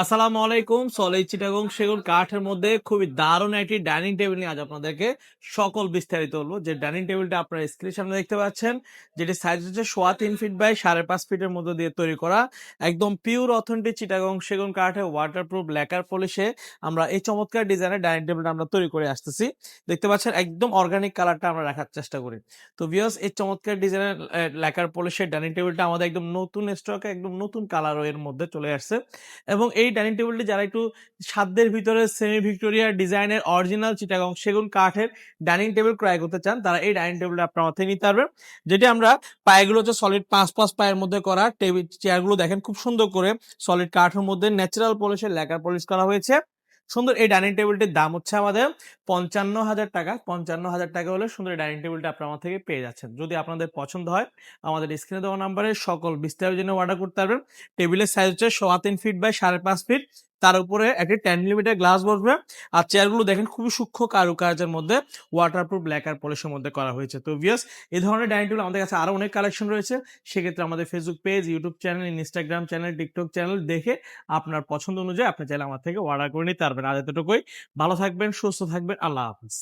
আসসালামু আলাইকুম সলেই চিটাগং সেগুন কাঠের মধ্যে খুবই দারুণ একটি ডাইনিং টেবিল নিয়ে আজ আপনাদেরকে সকল বিস্তারিত বলব। যে ডাইনিং টেবিলটা আপনারা স্ক্রিনের সামনে দেখতে পাচ্ছেন যেটি সাইজ হচ্ছে সোয়া তিন ফিট বাই সাড়ে পাঁচ ফিটের মধ্যে দিয়ে তৈরি করা। একদম পিওর অথেন্টিক চিটাগং সেগুন কাঠে ওয়াটারপ্রুফ ল্যাকার পলিশে আমরা এই চমৎকার ডিজাইনের ডাইনিং টেবিলটা আমরা তৈরি করে আসতেছি। দেখতে পাচ্ছেন একদম অর্গানিক কালারটা আমরা রাখার চেষ্টা করি। তো ভিউয়ার্স এই চমৎকার ডিজাইনের ল্যাকার পলিশের ডাইনিং টেবিলটা আমাদের একদম নতুন স্টকে একদম নতুন কালারের মধ্যে চলে আসছে। এবং এই ডাইনিং টেবিলটি যারা একটু সাধ্যের ভিতরে সেমি ভিক্টোরিয়া ডিজাইনের অরিজিনাল চিটাগং সেগুন কাঠের ডাইনিং টেবিল ক্রয় করতে চান, তারা এই ডাইনিং টেবিলটা আপনার মাথায় নিতে পারবেন। যেটি আমরা পায়েগুলো হচ্ছে সলিড পাঁচ পাঁচ পায়ের মধ্যে করা টেবিল, চেয়ারগুলো দেখেন খুব সুন্দর করে সলিড কাঠের মধ্যে ন্যাচারাল পলিশের লেকার পলিশ করা হয়েছে। সুন্দর, এই ডাইনিং টেবিলটির দাম হচ্ছে আমাদের পঞ্চান্ন হাজার টাকা। পঞ্চান্ন হাজার টাকা হলে সুন্দর ডাইনিং টেবিলটা আপনার আমার থেকে পেয়ে যাচ্ছেন। যদি আপনাদের পছন্দ হয়, আমাদের স্ক্রিনে দেওয়া নাম্বারে সকল বিস্তারের জন্য অর্ডার করতে পারবেন। টেবিলের সাইজ হচ্ছে সোয়া তিন ফিট বাই সাড়ে পাঁচ ফিট তার উপরে একটি টেন মিলিমিটার গ্লাস বসবে। আর চেয়ারগুলো দেখেন খুবই সূক্ষ্ম কারুকার্যের মধ্যে ওয়াটারপ্রুফ ব্ল্যাক আর পলিশের মধ্যে করা হয়েছে। তো ভিয়াস এ ধরনের ডাইনিং টেবিল আমাদের কাছে আরও অনেক কালেকশন রয়েছে। সেক্ষেত্রে আমাদের Facebook page YouTube channel Instagram channel TikTok channel দেখে আপনার পছন্দ অনুযায়ী আপনি চাইলে আমার থেকে অর্ডার করে নিতে পারবেন। আর এতটুকুই। ভালো থাকবেন, সুস্থ থাকবেন। আল্লাহ হাফিজ।